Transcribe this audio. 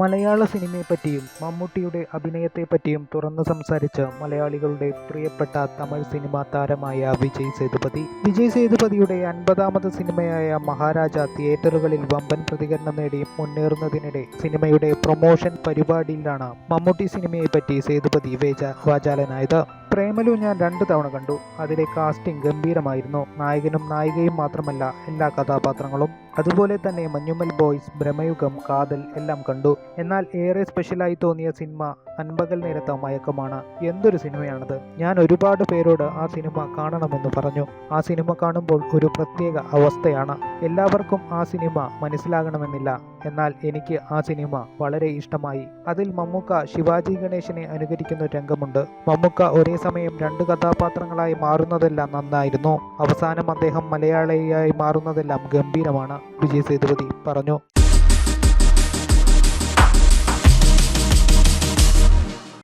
മലയാള സിനിമയെപ്പറ്റിയും മമ്മൂട്ടിയുടെ അഭിനയത്തെപ്പറ്റിയും തുറന്നു സംസാരിച്ച മലയാളികളുടെ പ്രിയപ്പെട്ട തമിഴ് സിനിമാ താരമായ വിജയ് സേതുപതി. വിജയ് സേതുപതിയുടെ അൻപതാമത് സിനിമയായ മഹാരാജ തിയേറ്ററുകളിൽ വമ്പൻ പ്രതികരണം നേടി മുന്നേറുന്നതിനിടെ സിനിമയുടെ പ്രൊമോഷൻ പരിപാടിയിലാണ് മമ്മൂട്ടി സിനിമയെപ്പറ്റി സേതുപതി വേജ വാചാലനായത്. പ്രേമലു ഞാൻ രണ്ട് തവണ കണ്ടു. അതിലെ കാസ്റ്റിംഗ് ഗംഭീരമായിരുന്നു. നായകനും നായികയും മാത്രമല്ല എല്ലാ കഥാപാത്രങ്ങളും. അതുപോലെ തന്നെ മഞ്ഞുമൽ ബോയ്സ് ഭ്രമയുഗം കാതൽ എല്ലാം കണ്ടു. എന്നാൽ ഏറെ സ്പെഷ്യലായി തോന്നിയ സിനിമ അൻപകൽ നേരത്ത മയക്കമാണ്. എന്തൊരു സിനിമയാണത്. ഞാൻ ഒരുപാട് പേരോട് ആ സിനിമ കാണണമെന്ന് പറഞ്ഞു. ആ സിനിമ കാണുമ്പോൾ ഒരു പ്രത്യേക അവസ്ഥയാണ്. എല്ലാവർക്കും ആ സിനിമ മനസ്സിലാകണമെന്നില്ല. എന്നാൽ എനിക്ക് ആ സിനിമ വളരെ ഇഷ്ടമായി. അതിൽ മമ്മൂക്ക ശിവാജി ഗണേശനെ അനുകരിക്കുന്ന രംഗമുണ്ട്. മമ്മൂക്ക ഒരേ സമയം രണ്ട് കഥാപാത്രങ്ങളായി മാറുന്നതെല്ലാം നന്നായിരുന്നു. അവസാനം അദ്ദേഹം മലയാളിയായി മാറുന്നതെല്ലാം ഗംഭീരമാണ്. വിജയ് സേതുപതി പറഞ്ഞു.